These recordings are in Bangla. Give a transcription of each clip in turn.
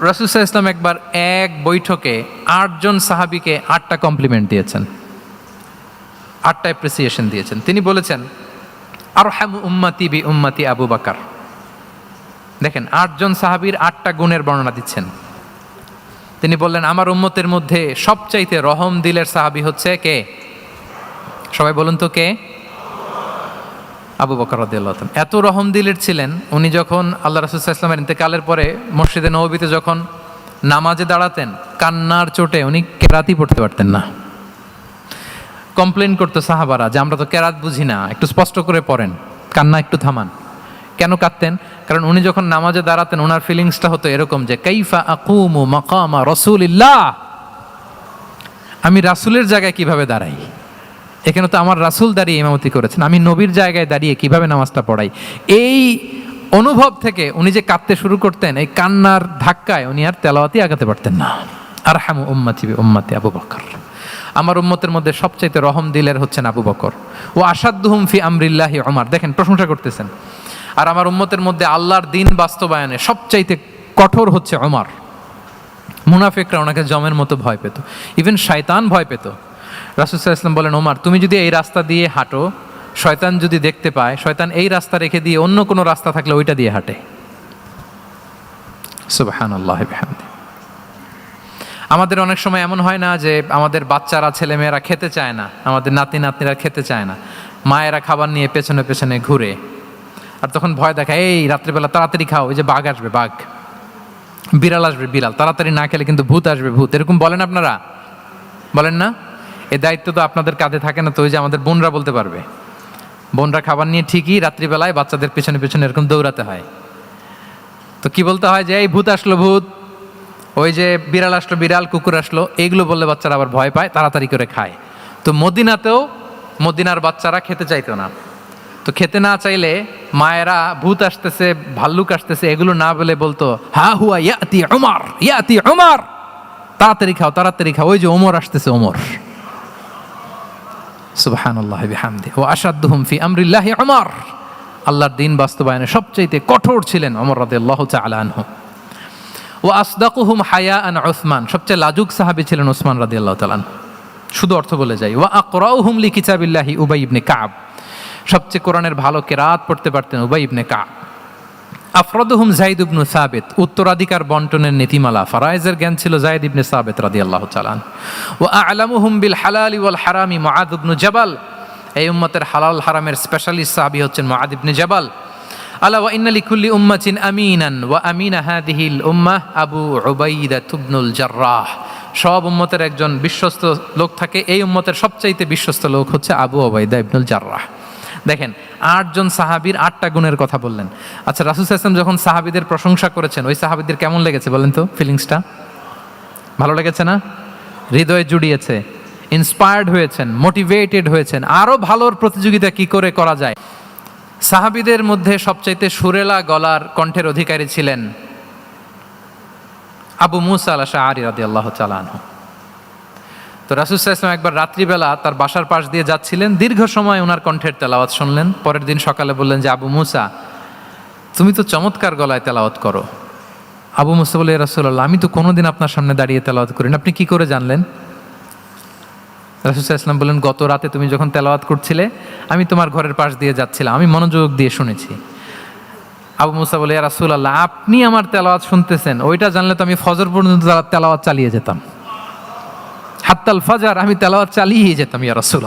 রাসুসাহ ইসলাম একবার এক বৈঠকে আটজন সাহাবিকে আটটা কমপ্লিমেন্ট দিয়েছেন। আটটা অ্যাপ্রিসিয়েশন দিয়েছেন। তিনি বলেছেন আর হ্যাম উম্মাতি বি উম্মাতি আবু বাকার। দেখেন, আটজন সাহাবীর আটটা গুণের বর্ণনা দিচ্ছেন। তিনি বললেন, আমার উম্মতের মধ্যে সবচাইতে রহম দিলের সাহাবী হচ্ছে কে? সবাই বলুন তো কে? আবু বকর রাদিয়াল্লাহু তাআলা এত রহম দিলের ছিলেন, উনি যখন আল্লাহ রাসূল সাল্লাল্লাহু আলাইহি ইন্তেকালের পরে মসজিদে নববীতে যখন নামাজে দাঁড়াতেন, কান্নার চোটে উনি কেরাতই পড়তে পারতেন না। কমপ্লেন করতো সাহাবারা যে, আমরা তো কেরাত বুঝি না, একটু স্পষ্ট করে পড়েন, কান্না একটু থামান। কেন কাঁদতেন? কারণ উনি যখন নামাজে দাঁড়াতেন ওনার ফিলিংসটা হতো এরকম যে, কাইফা আকুমু মাকামা রসুলিল্লাহ? আমি রাসূলের জায়গায় কীভাবে দাঁড়াই? এখানে তো আমার রাসূল দাঁড়িয়ে ইমামতি করেছেন। আমি নবীর জায়গায় দাঁড়িয়ে কীভাবে নামাজটা পড়াই? এই অনুভব থেকে উনি যে কাঁদতে শুরু করতেন, এই কান্নার ধাক্কায় উনি আর তেলাওয়াতি আগাতে পারতেন না। আর হামু উম্মাতি উম্মাতি আবু বকর। আমার উম্মতের মধ্যে সবচাইতে রহম দিলের হচ্ছেন আবু বকর। ও আসাদুহুম ফি আমরিল্লাহি ওমর দেখেন, প্রশংসা করতেছেন। আর আমার উম্মতের মধ্যে আল্লাহর দিন বাস্তবায়নে সবচাইতে কঠোর হচ্ছে ওমর মুনাফিকরা ওনাকে জমের মতো ভয় পেত। ইভেন শয়তান ভয় পেত। রাসুসাহ বলেন, ওমার, তুমি যদি এই রাস্তা দিয়ে হাঁটো, শয়তান যদি দেখতে পায়, শয়তান এই রাস্তা রেখে দিয়ে অন্য কোনো রাস্তা থাকলে ওইটা দিয়ে হাঁটে। আমাদের অনেক সময় এমন হয় না যে আমাদের বাচ্চারা, ছেলেমেয়েরা খেতে চায় না, আমাদের নাতি নাতনিরা খেতে চায় না। মায়েরা খাবার নিয়ে পেছনে পেছনে ঘুরে। আর তখন ভয় দেখায়, এই, রাত্রিবেলা তাড়াতাড়ি খাও, ওই যে বাঘ আসবে, বাঘ। বিড়াল আসবে, বিড়াল। তাড়াতাড়ি না খেলে কিন্তু ভূত আসবে, ভূত। এরকম বলেন আপনারা? বলেন না? এই দায়িত্ব তো আপনাদের কাঁধে থাকে না, তো ওই যে আমাদের বোনরা বলতে পারবে। বোনরা খাবার নিয়ে ঠিকই রাত্রিবেলায় বাচ্চাদের পেছনে পেছনে এরকম দৌড়াতে হয়। তো কি বলতে হয় যে, এই ভূত আসলো, ভূত। ওই যে বিড়াল আসলো, বিড়াল, কুকুর আসলো, এইগুলো বললে বাচ্চারা আবার ভয় পায়, তাড়াতাড়ি করে খায়। তো মদিনাতেও মদিনার বাচ্চারা খেতে চাইতো না। তো খেতে না চাইলে মায়েরা, ভূত আসতেছে, ভাল্লুক আসতেছে, এগুলো না বলে বলতো, হা হুয়া ইয়াতি ওমর ইয়াতি ওমর তাড়াতাড়ি খাও তাড়াতাড়ি খাও, ওই যে ওমর আসতেছে, ওমর। সুবহানাল্লাহ বিহামদি। ও আসাদুহুম ফি আমরিল্লাহি অমর আল্লাহর দিন বাস্তবায়নে সবচাইতে কঠোর ছিলেন অমর রাদিয়াল্লাহু তাআলা আনহু। ও আসদাকুহুম হায়া আন ওসমান সবচেয়ে লাজুক সাহাবি ছিলেন ওসমান রাদি আল্লাহ তালান শুধু অর্থ বলে যাই ওয়া আকরাউহুম লি কিতাবিল্লাহি উবাই ইবনে কাব সবচেয়ে কোরআনের ভালো কেরাত পড়তে পারতেন উবাই ইবনে কাব আফরদুহুম জাইদ ইবনু সাবেত, উত্তরাধিকার বন্টনের নীতিমালা, ফারায়েজের জ্ঞান ছিল জাইদ ইবনে সাবেত রাদিয়াল্লাহু তাআলা আনহু। ওয়া আ'লামুহুম বিল হালালি ওয়াল হারামি মুআদ ইবনু জাবাল। এই উম্মতের হালাল হারামের স্পেশালিস্ট সাহাবী হচ্ছেন মুআদ ইবনে জাবাল। আলা ওয়া ইন্না লিকুল্লি উম্মাতিন আমিনান ওয়া আমিনা হাদিহিল উম্মাহ আবু উবাইদা ইবনুল জাররাহ। সব উম্মতের একজন বিশ্বস্ত লোক থাকে, এই উম্মতের সবচাইতে বিশ্বস্ত লোক হচ্ছে আবু ওবাইদা ইবনুল জাররাহ। দেখেন আটজন সাহাবীর আটটা গুণের কথা বললেন। আচ্ছা রাসুল হাসান যখন সাহাবীদের প্রশংসা করেছেন, ওই সাহাবীদের কেমন লেগেছে বলেন তো ফিলিংসটা ভালো লেগেছে না? হৃদয়ে জুড়িয়েছে ইন্সপায়ার্ড হয়েছেন মোটিভেটেড হয়েছেন। আরও ভালোর প্রতিযোগিতা কি করে করা যায়? সাহাবীদের মধ্যে সবচাইতে সুরেলা গলার কণ্ঠের অধিকারী ছিলেন আবু মুসা আলা শাহ আরি রাদি আল্লাহ চালানহ তো রাসুসাহ ইসলাম একবার রাত্রিবেলা তার বাসার পাশ দিয়ে যাচ্ছিলেন। দীর্ঘ সময় ওনার কণ্ঠের তেলাওয়াত শুনলেন। পরের দিন সকালে বললেন যে, আবু মুসা, তুমি তো চমৎকার গলায় তেলাওয়াত করো। আবু মুসা বলে রাসুল্লাহ আমি তো কোনোদিন আপনার সামনে দাঁড়িয়ে তেলাওয়াত করি না আপনি কি করে জানলেন? রাসুসাহ ইসলাম বললেন, গত রাতে তুমি যখন তেলাওয়াত করছিলে, আমি তোমার ঘরের পাশ দিয়ে যাচ্ছিলাম। আমি মনোযোগ দিয়ে শুনেছি। আবু মুসা বলে রাসুল আল্লাহ আপনি আমার তেলাওয়াত শুনতেছেন। ওইটা জানলে তো আমি ফজর পর্যন্ত তেলাওয়াত চালিয়ে যেতাম। হাত্তাল ফাজার, আমি তেলাওয়াত চালিয়ে যেতাম, ইয়া রাসুল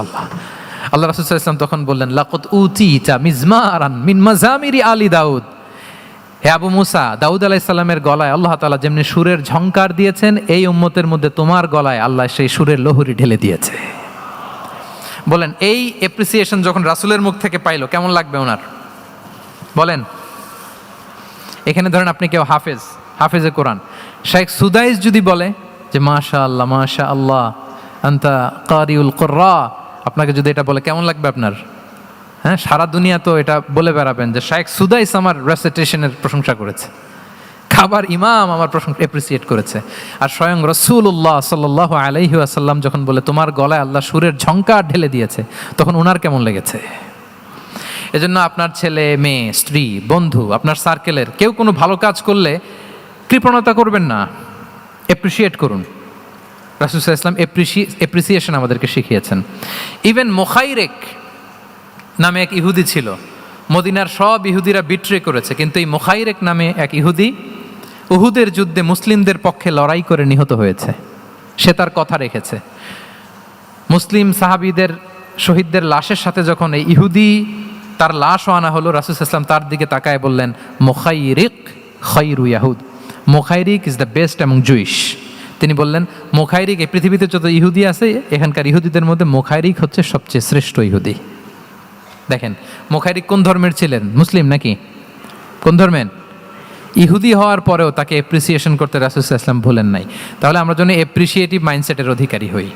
আল্লাহ রাসুল ইসলাম তখন বললেন লাকত উচিতা মিজমারান মিন মাজামিরি আলী দাউদ। হে আবু মুসা, দাউদ আলাইসাল্লামের গলায় আল্লাহ তাআলা যেমনি সুরের ঝংকার দিয়েছেন, এই উম্মতের মধ্যে তোমার গলায় আল্লাহ সেই সুরের লহরি ঢেলে দিয়েছে। বলেন, এই এপ্রিসিয়েশন যখন রাসুলের মুখ থেকে পাইলো, কেমন লাগবে ওনার? বলেন, এখানে ধরেন আপনি কেউ হাফেজ, হাফেজে কোরআন। শেখ সুদাইস যদি বলে যে মাশা আল্লাহ মাশা আল্লাহ আন্তা কারিউল কর্রা। আপনাকে যদি এটা বলে, কেমন লাগবে আপনার? হ্যাঁ সারা দুনিয়া তো এটা বলে বেড়াবেন যে শেখ সুদাইস আমার রেসিটেশনের প্রশংসা করেছে। খাবার ইমাম আমার প্রশংসা এপ্রিসিয়েট করেছে। আর স্বয়ং রসুল্লাহ সাল্লাহ আলাইহি আসাল্লাম যখন বলে, তোমার গলায় আল্লাহ সুরের ঝঙ্কার ঢেলে দিয়েছে, তখন ওনার কেমন লেগেছে? এজন্য আপনার ছেলে, মেয়ে, স্ত্রী, বন্ধু, আপনার সার্কেলের কেউ কোনো ভালো কাজ করলে কৃপণতা করবেন না। অ্যাপ্রিসিয়েট করুন। রাসুসাহ ইসলাম এপ্রিসিয়েশন আমাদেরকে শিখিয়েছেন। ইভেন মোখাইরেক নামে এক ইহুদি ছিল। মদিনার সব ইহুদিরা বিট্রে করেছে, কিন্তু এই মোখাইরেক নামে এক ইহুদি উহুদের যুদ্ধে মুসলিমদের পক্ষে লড়াই করে নিহত হয়েছে। সে তার কথা রেখেছে। মুসলিম সাহাবিদের, শহীদদের লাশের সাথে যখন এই ইহুদি তার লাশও আনা হলো রাসুস ইসলাম তার দিকে তাকায় বললেন, মোখাইরিক খৈরু ইয়াহুদ। মোখাইরিক ইজ দ্য বেস্ট এবং জুইশ তিনি বললেন, মোখাইরিক, এই পৃথিবীতে যত ইহুদি আছে, এখানকার ইহুদিদের মধ্যে মোখাইরিক হচ্ছে সবচেয়ে শ্রেষ্ঠ ইহুদি। দেখেন, মোখাইরিক কোন ধর্মের ছিলেন? মুসলিম নাকি? কোন ধর্মের? ইহুদি হওয়ার পরেও তাকে এপ্রিসিয়েশন করতে রাসুল ইসলাম ভুলেন নাই। তাহলে আমরা যেন এপ্রিসিয়েটিভ মাইন্ডসেটের অধিকারী হই।